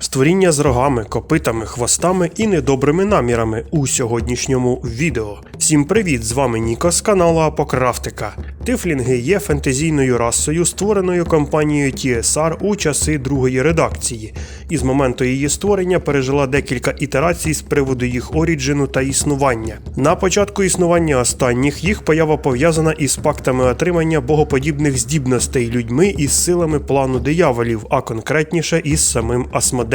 Створіння з рогами, копитами, хвостами і недобрими намірами у сьогоднішньому відео. Всім привіт! З вами Ніко з каналу Апокрафтика. Тифлінги є фентезійною расою, створеною компанією TSR у часи другої редакції, і з моменту її створення пережила декілька ітерацій з приводу їх оріджину та існування. На початку існування останніх їх поява пов'язана із пактами отримання богоподібних здібностей людьми із силами плану дияволів, а конкретніше із самим Асмодеєм.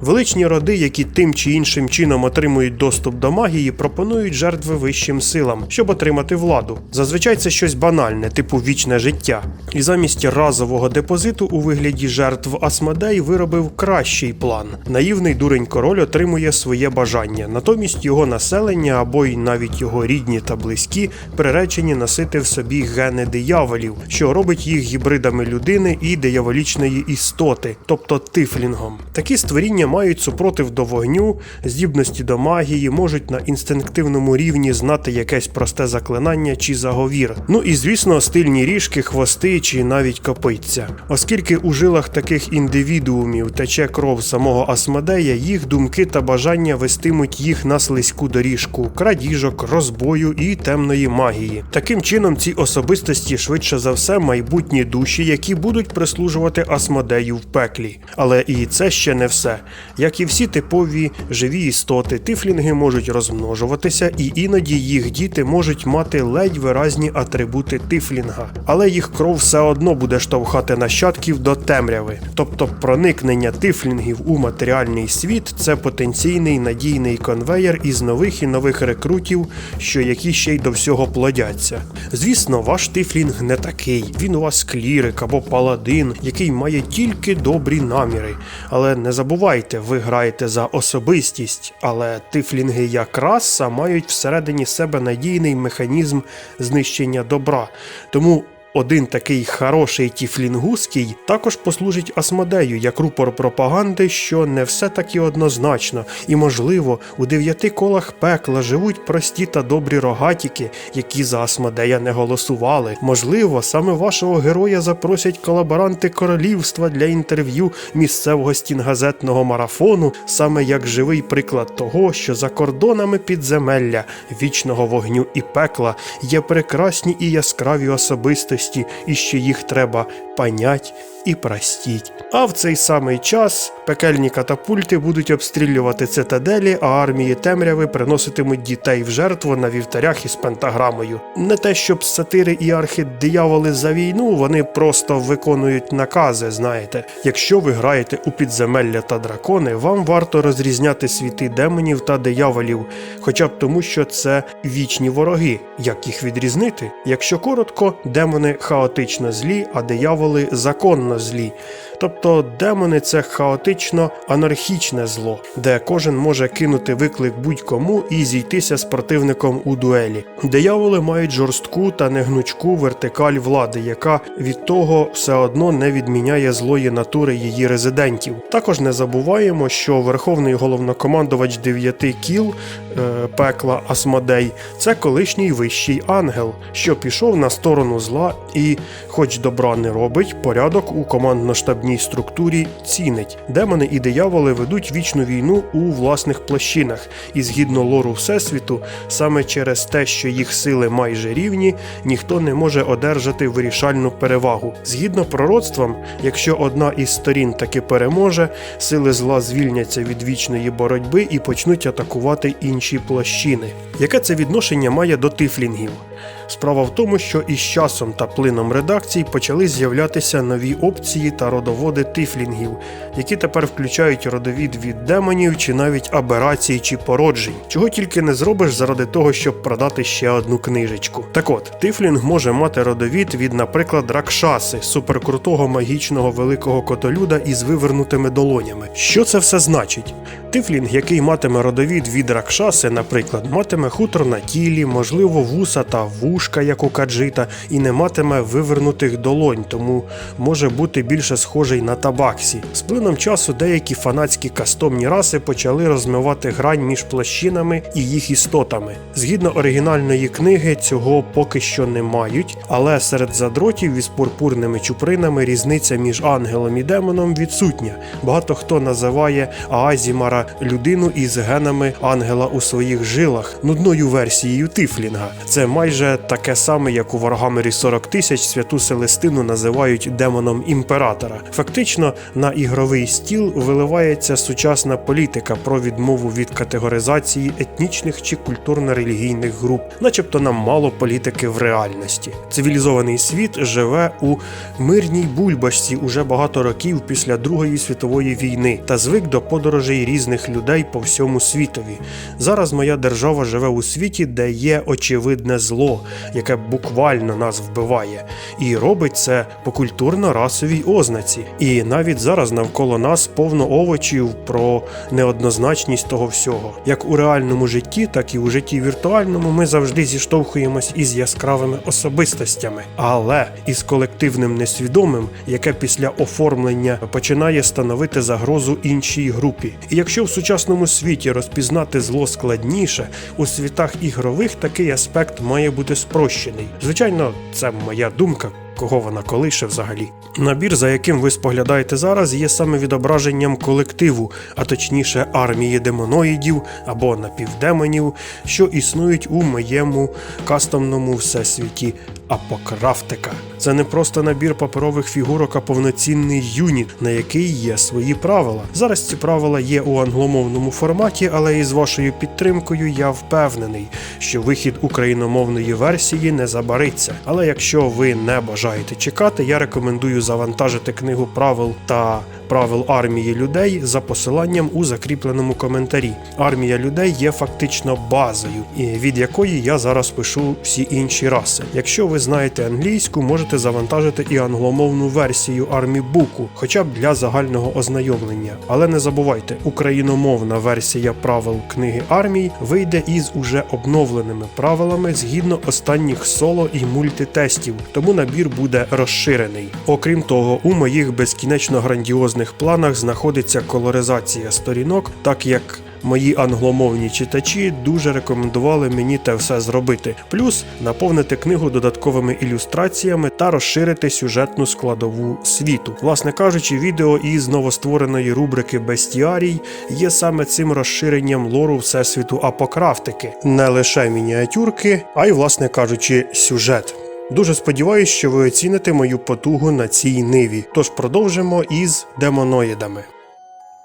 Величні роди, які тим чи іншим чином отримують доступ до магії, пропонують жертви вищим силам, щоб отримати владу. Зазвичай це щось банальне, типу вічне життя. І замість разового депозиту у вигляді жертв Асмодей виробив кращий план. Наївний дурень король отримує своє бажання, натомість його населення або й навіть його рідні та близькі приречені носити в собі гени дияволів, що робить їх гібридами людини і дияволічної істоти, тобто тифлінгом. Такі створіння мають супротив до вогню, здібності до магії, можуть на інстинктивному рівні знати якесь просте заклинання чи заговір. Ну і звісно, стильні ріжки, хвости чи навіть копитця. Оскільки у жилах таких індивідуумів тече кров самого Асмодея, їх думки та бажання вестимуть їх на слизьку доріжку, крадіжок, розбою і темної магії. Таким чином, ці особистості швидше за все майбутні душі, які будуть прислужувати Асмодею в пеклі. Але і це ще не все. Як і всі типові живі істоти, тифлінги можуть розмножуватися, і іноді їх діти можуть мати ледь виразні атрибути тифлінга, але їх кров все одно буде штовхати нащадків до темряви. Тобто проникнення тифлінгів у матеріальний світ це потенційний надійний конвеєр із нових і нових рекрутів, що які ще й до всього плодяться. Звісно, ваш тифлінг не такий. Він у вас клірик або паладин, який має тільки добрі наміри. Але не забувайте, ви граєте за особистість, але тифлінги як раса мають всередині себе надійний механізм знищення добра. Тому один такий хороший тіфлінгузький також послужить Асмодею як рупор пропаганди, що не все таки однозначно, і, можливо, у дев'яти колах пекла живуть прості та добрі рогатіки, які за Асмодея не голосували. Можливо, саме вашого героя запросять колаборанти королівства для інтерв'ю місцевого стінгазетного марафону, саме як живий приклад того, що за кордонами підземелля, вічного вогню і пекла є прекрасні і яскраві особистості і що їх треба понять і простіть. А в цей самий час пекельні катапульти будуть обстрілювати цитаделі, а армії темряви приноситимуть дітей в жертву на вівтарях із пентаграмою. Не те, щоб сатири і архидияволи за війну, вони просто виконують накази. Знаєте, якщо ви граєте у підземелля та дракони, вам варто розрізняти світи демонів та дияволів, хоча б тому, що це вічні вороги. Як їх відрізнити? Якщо коротко, демони хаотично злі, а дияволи законно злі. Тобто демони це хаотично анархічне зло, де кожен може кинути виклик будь-кому і зійтися з противником у дуелі. Дияволи мають жорстку та негнучку вертикаль влади, яка від того все одно не відміняє злої натури її резидентів. Також не забуваємо, що верховний головнокомандувач дев'яти кіл пекла Асмодей це колишній вищий ангел, що пішов на сторону зла і, хоч добра не робить, порядок у командно-штабній структурі цінить. Демони і дияволи ведуть вічну війну у власних площинах, і згідно лору Всесвіту, саме через те, що їх сили майже рівні, ніхто не може одержати вирішальну перевагу. Згідно пророцтвам, якщо одна із сторін таки переможе, сили зла звільняться від вічної боротьби і почнуть атакувати інші площини. Яке це відношення має до тифлінгів? Справа в тому, що із часом та плином редакцій почали з'являтися нові опції та родоводи тифлінгів, які тепер включають родовід від демонів чи навіть аберацій чи породжень, чого тільки не зробиш заради того, щоб продати ще одну книжечку. Так от, тифлінг може мати родовід від, наприклад, Ракшаси, суперкрутого магічного великого котолюда із вивернутими долонями. Що це все значить? Тифлінг, який матиме родовід від Ракшаси, наприклад, матиме хутро на тілі, можливо, вуса та вушка, як у каджита, і не матиме вивернутих долонь, тому може бути більше схожий на табаксі. З плином часу деякі фанатські кастомні раси почали розмивати грань між плащинами і їх істотами. Згідно оригінальної книги, цього поки що не мають, але серед задротів із пурпурними чупринами різниця між ангелом і демоном відсутня. Багато хто називає Аазімара людину із генами ангела у своїх жилах, нудною версією Тифлінга. Це майже таке саме, як у Варгамері 40 тисяч святу Селестину називають демоном імператора. Фактично, на ігровий стіл виливається сучасна політика про відмову від категоризації етнічних чи культурно-релігійних груп, начебто нам мало політики в реальності. Цивілізований світ живе у мирній бульбашці уже багато років після Другої світової війни та звик до подорожей різних людей по всьому світові. Зараз моя держава живе у світі, де є очевидне зло, яке буквально нас вбиває, і робить це по культурно-расовій ознаці. І навіть зараз навколо нас повно овочів про неоднозначність того всього. Як у реальному житті, так і у житті віртуальному ми завжди зіштовхуємось із яскравими особистостями, але із колективним несвідомим, яке після оформлення починає становити загрозу іншій групі. І якщо в сучасному світі розпізнати зло складніше, у світах ігрових такий аспект має бути спрощений. Звичайно, це моя думка. Кого вона колише взагалі? Набір, за яким ви споглядаєте зараз, є саме відображенням колективу, а точніше армії демоноїдів або напівдемонів, що існують у моєму кастомному всесвіті Апокрафтика. Це не просто набір паперових фігурок, а повноцінний юніт, на який є свої правила. Зараз ці правила є у англомовному форматі, але із вашою підтримкою я впевнений, що вихід україномовної версії не забариться. Але якщо ви не бажаєте чекати, я рекомендую завантажити книгу правил та правил армії людей за посиланням у закріпленому коментарі. Армія людей є фактично базою, від якої я зараз пишу всі інші раси. Якщо ви знаєте англійську, можете завантажити і англомовну версію армібуку, хоча б для загального ознайомлення. Але не забувайте, україномовна версія правил книги армій вийде із уже обновленими правилами згідно останніх соло і мультитестів, тому набір буде розширений. Окрім того, у моїх безкінечно грандіозних планах знаходиться колоризація сторінок, так як Мої англомовні читачі дуже рекомендували мені те все зробити, плюс наповнити книгу додатковими ілюстраціями та розширити сюжетну складову світу. Власне кажучи, відео із новоствореної рубрики Бестіарій є саме цим розширенням лору всесвіту апокрафтики, не лише мініатюрки, а й, власне кажучи, сюжет. Дуже сподіваюся, що ви оціните мою потугу на цій ниві. Тож продовжимо із демоноїдами.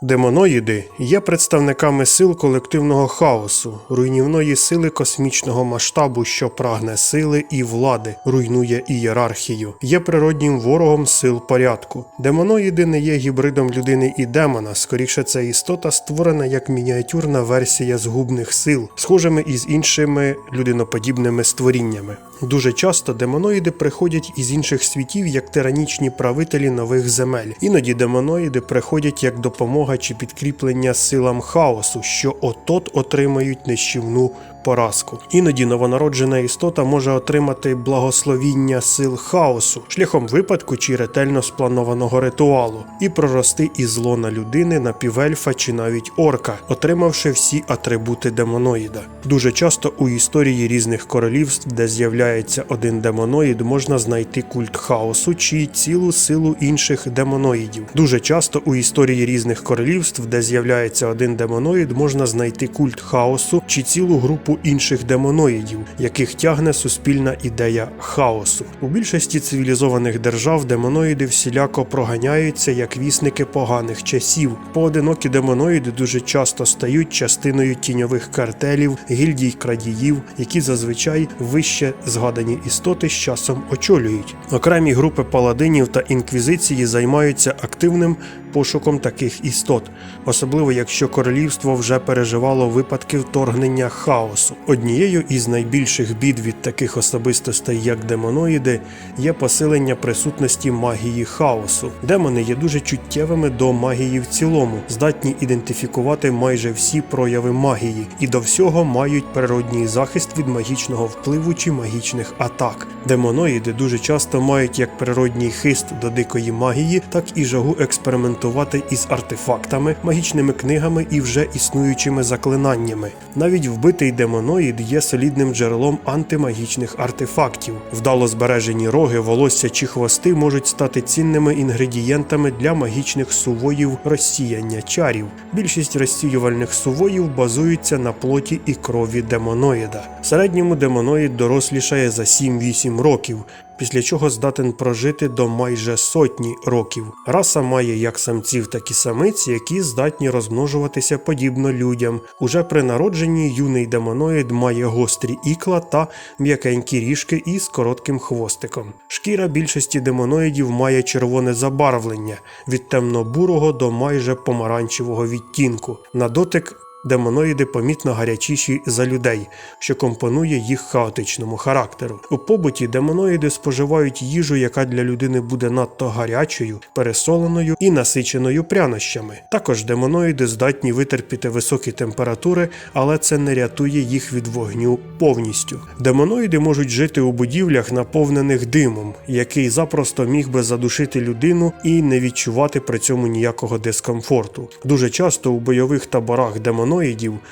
Демоноїди є представниками сил колективного хаосу, руйнівної сили космічного масштабу, що прагне сили і влади, руйнує ієрархію, є природнім ворогом сил порядку. Демоноїди не є гібридом людини і демона, скоріше це істота створена як мініатюрна версія згубних сил, схожими із іншими людиноподібними створіннями. Дуже часто демоноїди приходять із інших світів як тиранічні правителі нових земель. Іноді демоноїди приходять як допомога чи підкріплення силам хаосу, що отот отримають нищівну поразку. Іноді новонароджена істота може отримати благословіння сил хаосу шляхом випадку чи ретельно спланованого ритуалу і прорости із лона людини на півельфа чи навіть орка, отримавши всі атрибути демоноїда. Дуже часто у історії різних королівств, де з'являється один демоноїд, можна знайти культ хаосу чи цілу силу інших демоноїдів. Дуже часто у історії різних королівств, де з'являється один демоноїд, можна знайти культ хаосу чи цілу групу інших демоноїдів, яких тягне суспільна ідея хаосу. У більшості цивілізованих держав демоноїди всіляко проганяються як вісники поганих часів. Поодинокі демоноїди дуже часто стають частиною тіньових картелів, гільдій крадіїв, які зазвичай вище згадані істоти з часом очолюють. Окремі групи паладинів та інквізиції займаються активним пошуком таких істот, особливо якщо королівство вже переживало випадки вторгнення хаосу. Хаосу. Однією із найбільших бід від таких особистостей, як демоноїди, є посилення присутності магії хаосу. Демони є дуже чуттєвими до магії в цілому, здатні ідентифікувати майже всі прояви магії і до всього мають природній захист від магічного впливу чи магічних атак. Демоноїди дуже часто мають як природній хист до дикої магії, так і жагу експериментувати із артефактами, магічними книгами і вже існуючими заклинаннями. Навіть вбитий демоноїд є солідним джерелом антимагічних артефактів. Вдало збережені роги, волосся чи хвости можуть стати цінними інгредієнтами для магічних сувоїв розсіяння чарів. Більшість розсіювальних сувоїв базуються на плоті і крові демоноїда. Середньому демоноїд дорослішає за 7-8 років, після чого здатен прожити до майже сотні років. Раса має як самців, так і самиць, які здатні розмножуватися подібно людям. Уже при народженні юний демоноїд має гострі ікла та м'якенькі ріжки із коротким хвостиком. Шкіра більшості демоноїдів має червоне забарвлення від темно-бурого до майже помаранчевого відтінку. На дотик Демоноїди помітно гарячіші за людей, що компонує їх хаотичному характеру. У побуті демоноїди споживають їжу, яка для людини буде надто гарячою, пересоленою і насиченою прянощами. Також демоноїди здатні витерпіти високі температури, але це не рятує їх від вогню повністю. Демоноїди можуть жити у будівлях, наповнених димом, який запросто міг би задушити людину і не відчувати при цьому ніякого дискомфорту. Дуже часто у бойових таборах демоноїдів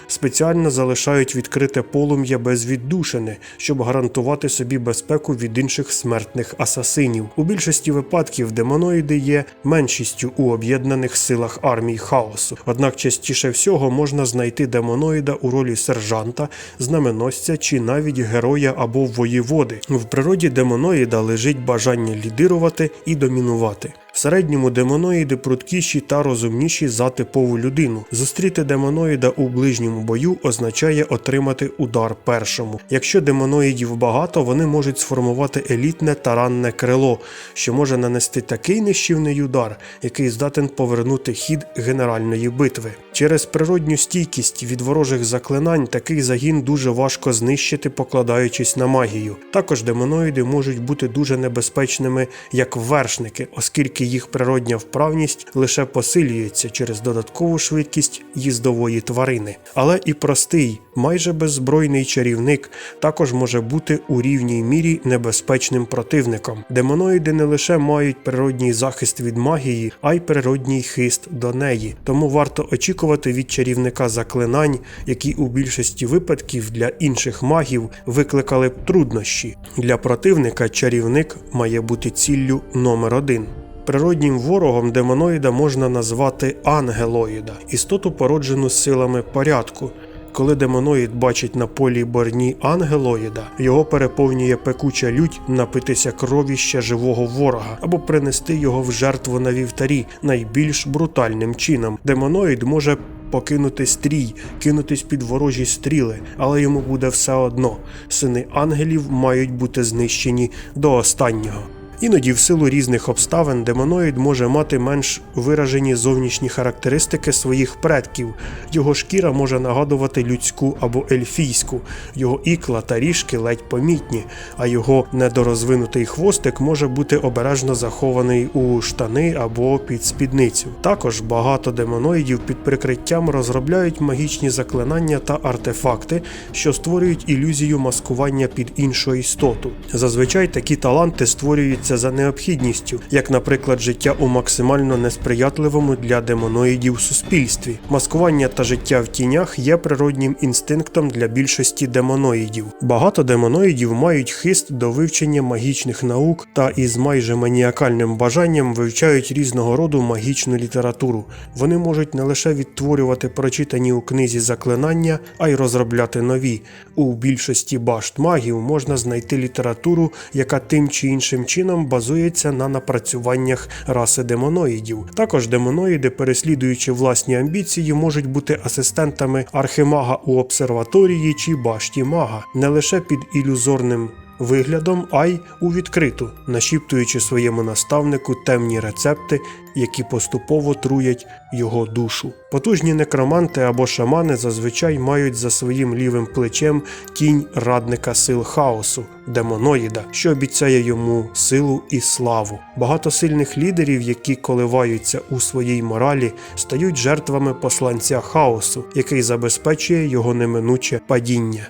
спеціально залишають відкрите полум'я без віддушини, щоб гарантувати собі безпеку від інших смертних асасинів. У більшості випадків демоноїди є меншістю у об'єднаних силах армій хаосу. Однак частіше всього можна знайти демоноїда у ролі сержанта, знаменосця чи навіть героя або воєводи. В природі демоноїда лежить бажання лідирувати і домінувати. В середньому демоноїди пруткіші та розумніші за типову людину. Зустріти демоноїда у ближньому бою означає отримати удар першому. Якщо демоноїдів багато, вони можуть сформувати елітне таранне крило, що може нанести такий нищівний удар, який здатен повернути хід генеральної битви. Через природню стійкість від ворожих заклинань такий загін дуже важко знищити, покладаючись на магію. Також демоноїди можуть бути дуже небезпечними як вершники, оскільки їх природня вправність лише посилюється через додаткову швидкість їздової тварини. Але і простий, майже беззбройний чарівник також може бути у рівній мірі небезпечним противником. Демоноїди не лише мають природній захист від магії, а й природній хист до неї. Тому варто очікувати від чарівника заклинань, які у більшості випадків для інших магів викликали б труднощі. Для противника чарівник має бути ціллю номер один. Природнім ворогом демоноїда можна назвати ангелоїда, істоту породжену силами порядку. Коли демоноїд бачить на полі борні ангелоїда, його переповнює пекуча лють напитися крові ще живого ворога або принести його в жертву на вівтарі найбільш брутальним чином. Демоноїд може покинути стрій, кинутись під ворожі стріли, але йому буде все одно. Сини ангелів мають бути знищені до останнього. Іноді, в силу різних обставин, демоноїд може мати менш виражені зовнішні характеристики своїх предків. Його шкіра може нагадувати людську або ельфійську, його ікла та ріжки ледь помітні, а його недорозвинутий хвостик може бути обережно захований у штани або під спідницю. Також багато демоноїдів під прикриттям розробляють магічні заклинання та артефакти, що створюють ілюзію маскування під іншу істоту. Зазвичай такі таланти створюються за необхідністю, як, наприклад, життя у максимально несприятливому для демоноїдів суспільстві. Маскування та життя в тінях є природнім інстинктом для більшості демоноїдів. Багато демоноїдів мають хист до вивчення магічних наук та із майже маніакальним бажанням вивчають різного роду магічну літературу. Вони можуть не лише відтворювати прочитані у книзі заклинання, а й розробляти нові. У більшості башт магів можна знайти літературу, яка тим чи іншим чином базується на напрацюваннях раси демоноїдів. Також демоноїди, переслідуючи власні амбіції, можуть бути асистентами архимага у обсерваторії чи башті мага, не лише під ілюзорним виглядом, а й у відкриту, нашіптуючи своєму наставнику темні рецепти, які поступово труять його душу. Потужні некроманти або шамани зазвичай мають за своїм лівим плечем тінь радника сил хаосу, демоноїда, що обіцяє йому силу і славу. Багато сильних лідерів, які коливаються у своїй моралі, стають жертвами посланця хаосу, який забезпечує його неминуче падіння.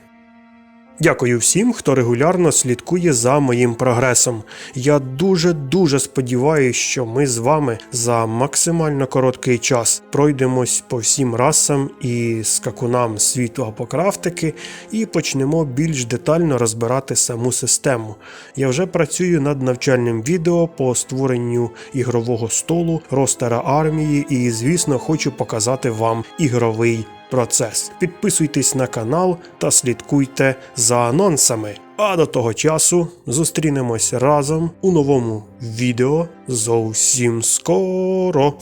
Дякую всім, хто регулярно слідкує за моїм прогресом. Я дуже дуже сподіваюся, що ми з вами за максимально короткий час пройдемось по всім расам і скакунам світу апокрафтики і почнемо більш детально розбирати саму систему. Я вже працюю над навчальним відео по створенню ігрового столу, ростера армії, і, звісно, хочу показати вам ігровий процес. Підписуйтесь на канал та слідкуйте за анонсами. А до того часу зустрінемось разом у новому відео зовсім скоро.